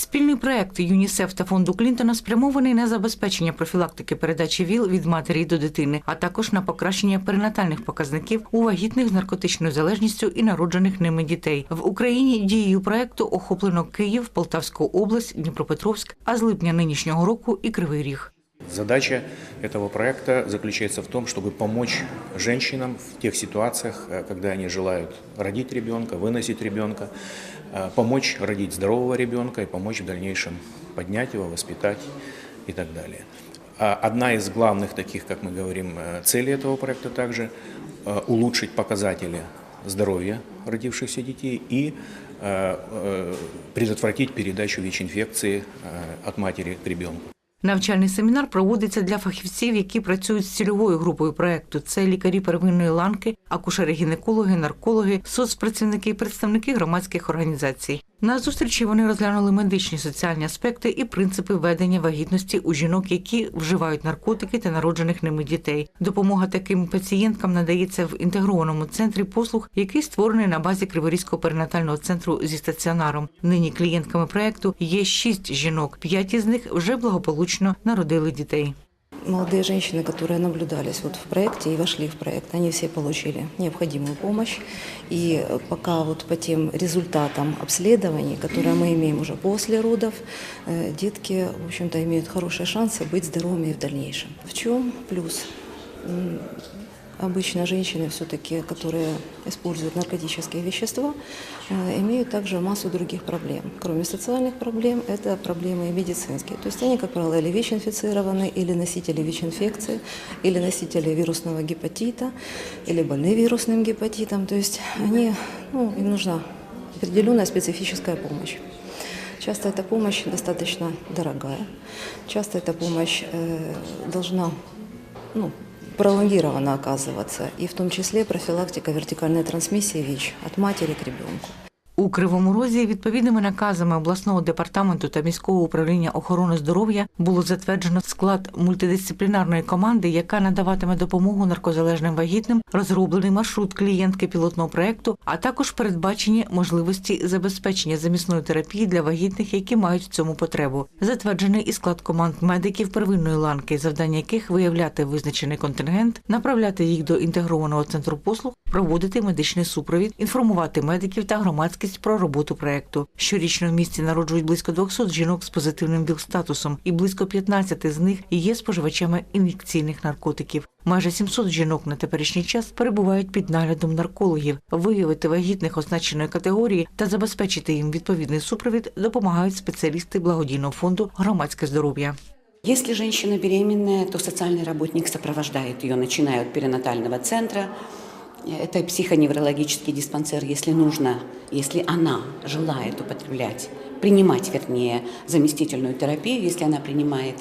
Спільний проект ЮНІСЕФ та фонду Клінтона спрямований на забезпечення профілактики передачі ВІЛ від матері до дитини, а також на покращення перинатальних показників у вагітних з наркотичною залежністю і народжених ними дітей. В Україні дією проекту охоплено Київ, Полтавську область, Дніпропетровськ, а з липня нинішнього року і Кривий Ріг. Задача этого проекта заключается в том, чтобы помочь женщинам в тех ситуациях, э, когда они желают родить ребенка, выносить ребенка, э, помочь родить здорового ребенка и помочь в дальнейшем поднять его, воспитать и так далее. А Одна из главных таких, как мы говорим, э, целей этого проекта также улучшить показатели здоровья родившихся детей и предотвратить передачу ВИЧ-инфекции от матери к ребенку. Навчальний семінар проводиться для фахівців, які працюють з цільовою групою проекту. Це лікарі первинної ланки, акушери-гінекологи, наркологи, соцпрацівники представники громадських організацій. На зустрічі вони розглянули медичні соціальні аспекти і принципи ведення вагітності у жінок, які вживають наркотики та народжених ними дітей. Допомога таким пацієнткам надається в інтегрованому центрі послуг, який створений на базі Криворізького перинатального центру зі стаціонаром. Нині клієнтками проекту є шість жінок. П'ять із них вже благополучно народили дітей Молодые женщины, которые наблюдались вот в проекте и вошли в проект, они все получили необходимую помощь. И э, пока вот по тем результатам обследований, которые мы имеем уже после родов, э, детки, в общем-то, имеют хорошие шансы быть здоровыми и в дальнейшем. В чем плюс? Обычно женщины все-таки, которые используют наркотические вещества, э, имеют также массу других проблем. Кроме социальных проблем, это проблемы и медицинские. То есть они, как правило, или ВИЧ-инфицированы, или носители ВИЧ-инфекции, или носители вирусного гепатита, или больны вирусным гепатитом. То есть они, ну, им нужна определенная специфическая помощь. Часто эта помощь достаточно дорогая. Часто эта помощь э, должна ну, пролонгированно оказываться, и в том числе профилактика вертикальной трансмиссии ВИЧ от матери к ребенку. У Кривому Розі відповідними наказами обласного департаменту та міського управління охорони здоров'я було затверджено склад мультидисциплінарної команди, яка надаватиме допомогу наркозалежним вагітним, розроблений маршрут клієнтки пілотного проекту, а також передбачені можливості забезпечення замісної терапії для вагітних, які мають в цьому потребу. Затверджений і склад команд медиків первинної ланки, завдання яких виявляти визначений контингент, направляти їх до інтегрованого центру послуг, проводити медичний супровід, інформувати медиків та громадськість про роботу проекту. Щорічно в місті народжують близько 200 жінок з позитивним ВІЛ-статусом, і близько 15 з них є споживачами ін'єкційних наркотиків. Майже 700 жінок на теперішній час перебувають під наглядом наркологів. Виявити вагітних означеної категорії та забезпечити їм відповідний супровід допомагають спеціалісти благодійного фонду громадське здоров'я. Если женщина беременная, то социальный работник сопровождает ее, начиная от перинатального центра. Это психоневрологический диспансер, если нужно, если она желает употреблять, принимать, вернее, заместительную терапию, если она принимает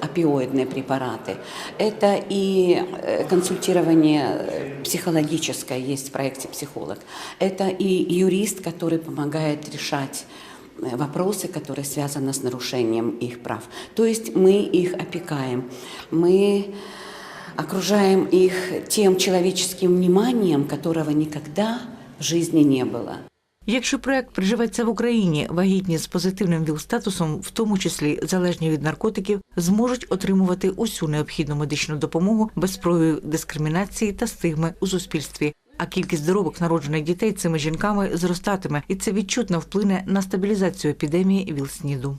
опиоидные препараты. Это и э, консультирование э, психологическое есть в проекте «Психолог». Это и юрист, который помогает решать э, вопросы, которые связаны с нарушением их прав. То есть мы их опекаем, мы окружаем их тем человеческим вниманием, которого никогда в жизни не было. Якщо проект приживеться в Україні, вагітні з позитивним ВІЛ-статусом, в тому числі залежні від наркотиків, зможуть отримувати усю необхідну медичну допомогу без проявів дискримінації та стигми у суспільстві. А кількість здорових народжених дітей цими жінками зростатиме, і це відчутно вплине на стабілізацію епідемії ВІЛ-СНІДу.